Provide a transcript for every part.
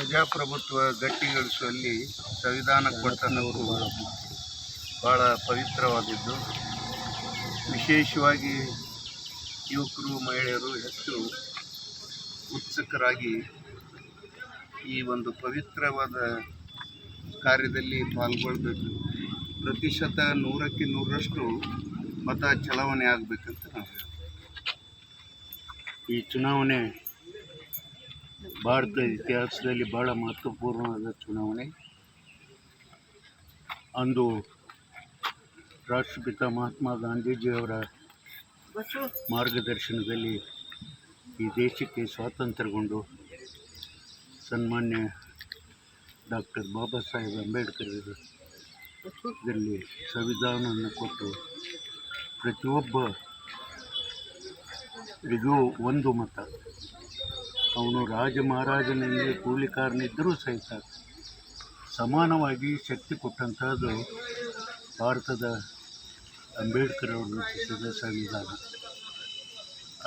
ಪ್ರಜಾಪ್ರಭುತ್ವ ಗಟ್ಟಿಗೊಳಿಸುವಲ್ಲಿ ಸಂವಿಧಾನ ಕೊಟ್ಟ ಹಕ್ಕು ಭಾಳ ಪವಿತ್ರವಾದದ್ದು ವಿಶೇಷವಾಗಿ ಯುವಕರು, ಮಹಿಳೆಯರು ಹೆಚ್ಚು ಉತ್ಸುಕರಾಗಿ ಈ ಒಂದು ಪವಿತ್ರವಾದ ಕಾರ್ಯದಲ್ಲಿ ಪಾಲ್ಗೊಳ್ಬೇಕು. ಪ್ರತಿಶತ ನೂರಕ್ಕೆ ನೂರರಷ್ಟು ಮತ ಚಲಾವಣೆ ಆಗಬೇಕಂತ ನಾವು ಈ ಚುನಾವಣೆ ಭಾರತದ ಇತಿಹಾಸದಲ್ಲಿ ಬಹಳ ಮಹತ್ವಪೂರ್ಣವಾದ ಚುನಾವಣೆ. ಅಂದು ರಾಷ್ಟ್ರಪಿತ ಮಹಾತ್ಮ ಗಾಂಧೀಜಿಯವರ ಮಾರ್ಗದರ್ಶನದಲ್ಲಿ ಈ ದೇಶಕ್ಕೆ ಸ್ವಾತಂತ್ರ್ಯಗೊಂಡು ಸನ್ಮಾನ್ಯ ಡಾಕ್ಟರ್ ಬಾಬಾ ಸಾಹೇಬ್ ಅಂಬೇಡ್ಕರ್ ಇದರಲ್ಲಿ ಸಂವಿಧಾನವನ್ನು ಕೊಟ್ಟು ಪ್ರತಿಯೊಬ್ಬ ಇದು ಒಂದು ಮತ. ಅವನು ರಾಜ ಮಹಾರಾಜನಲ್ಲಿ ಕೂಲಿಕಾರನಿದ್ದರೂ ಸಹಿತ ಸಮಾನವಾಗಿ ಶಕ್ತಿ ಕೊಟ್ಟಂಥದ್ದು ಭಾರತದ ಅಂಬೇಡ್ಕರ್ ಅವರು ರಚಿಸಿದ ಸಂವಿಧಾನ.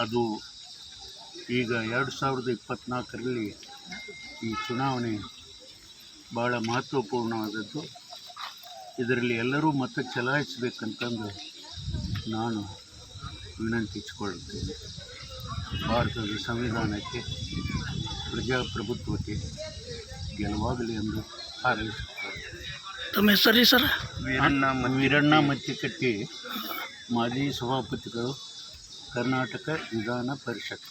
ಅದು ಈಗ ಎರಡು ಸಾವಿರದ ಇಪ್ಪತ್ತ್ನಾಲ್ಕರಲ್ಲಿ ಈ ಚುನಾವಣೆ ಭಾಳ ಮಹತ್ವಪೂರ್ಣವಾದದ್ದು. ಇದರಲ್ಲಿ ಎಲ್ಲರೂ ಮತ ಚಲಾಯಿಸಬೇಕಂತಂದು ನಾನು ವಿನಂತಿಸಿಕೊಳ್ಳುತ್ತೇನೆ. ಭಾರತದ ಸಂವಿಧಾನಕ್ಕೆ ಪ್ರಜಾಪ್ರಭುತ್ವಕ್ಕೆ ಗೆಲುವಾಗಲಿ ಎಂದು ಹಾರೈಸುತ್ತೇನೆ ತಮ್ಮ ಹೆಸರು ರೀ ಸರ್ ವೀರಣ್ಣ ಮ- ವೀರಣ್ಣ ಮತ್ತಿಕಟ್ಟಿ ಮಾಜಿ ಸಭಾಪತಿಗಳು ಕರ್ನಾಟಕ ವಿಧಾನ ಪರಿಷತ್